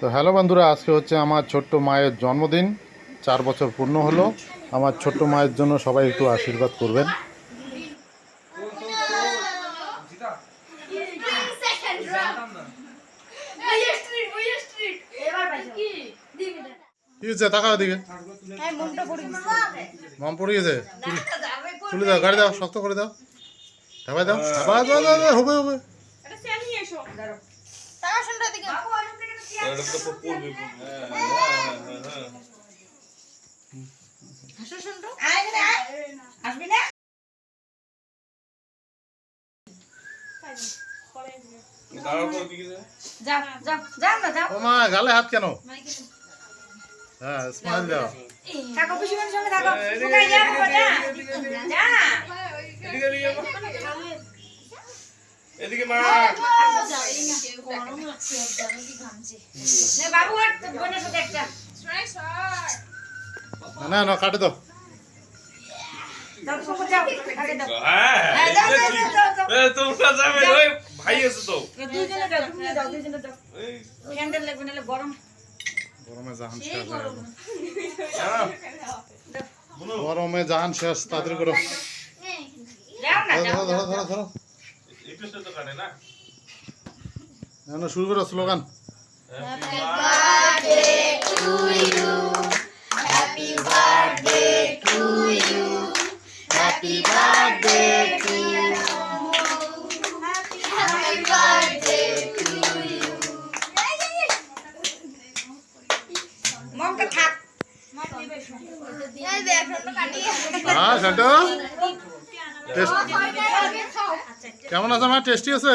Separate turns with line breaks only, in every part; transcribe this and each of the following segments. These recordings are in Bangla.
তো হ্যালো বন্ধুরা আজকে হচ্ছে আমার ছোট্ট মায়ের জন্মদিন। চার বছর পূর্ণ হলো। আমার ছোট্ট মায়ের জন্য সবাই একটু আশীর্বাদ করবেন।
পড়ে গেছে।
দাও গাড়ি দাও শক্ত করে দাও। দাও, দাও, হবে হবে।
আসবি না? যাও, যাও, যাও না, যাও।
ও মা গালে হাত কেন? হ্যাঁ স্মাইল দাও।
থাকো, পিসিমণির সঙ্গে থাকো। কোথায় যাব, যা। যা।
এদিকে মা
নে।
না, কাটে দাও
ভাই আছে তো
গরম
গরমে জাহান শেষ। গরমে জাহান তাড়াতাড়ি করো ধরো ধরো ধরো ধরো
না
না, না, শুরু করো স্লোগান।
মমটা থাক।
হ্যাঁ সেটা। টেস্ট কেমন আছে মা? টেস্টি আছে?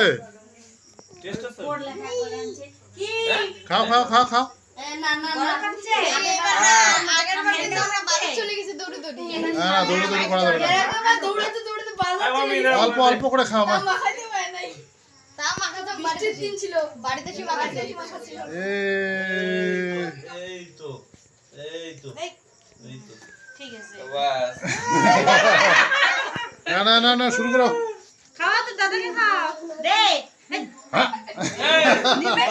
করা যাবে না।
আই মামি
অল্প অল্প করে খাও মা।
বাড়িতে সে
এই তো এই তো। এই তো
ঠিক আছে।
না না না না শুরু করো।
খাওয়া তো দাদাকে খাও। দে। 哎，哎，你
没。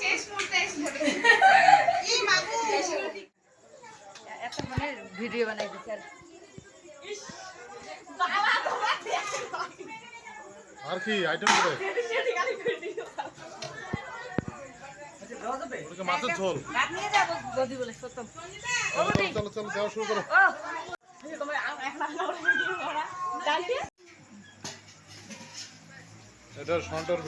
শেষ মুহূর্তে এসে মাগু।
এত মানে ভিডিও বানাই দিচ্ছে আর
বাবা বাবা
আর কি আইটেম করে মাছের ঝোল।
ভাত নিয়ে যাব গদি বলে সত্য
চলো চলো, চলো চলো যাওয়া শুরু করো। এটা সন্টর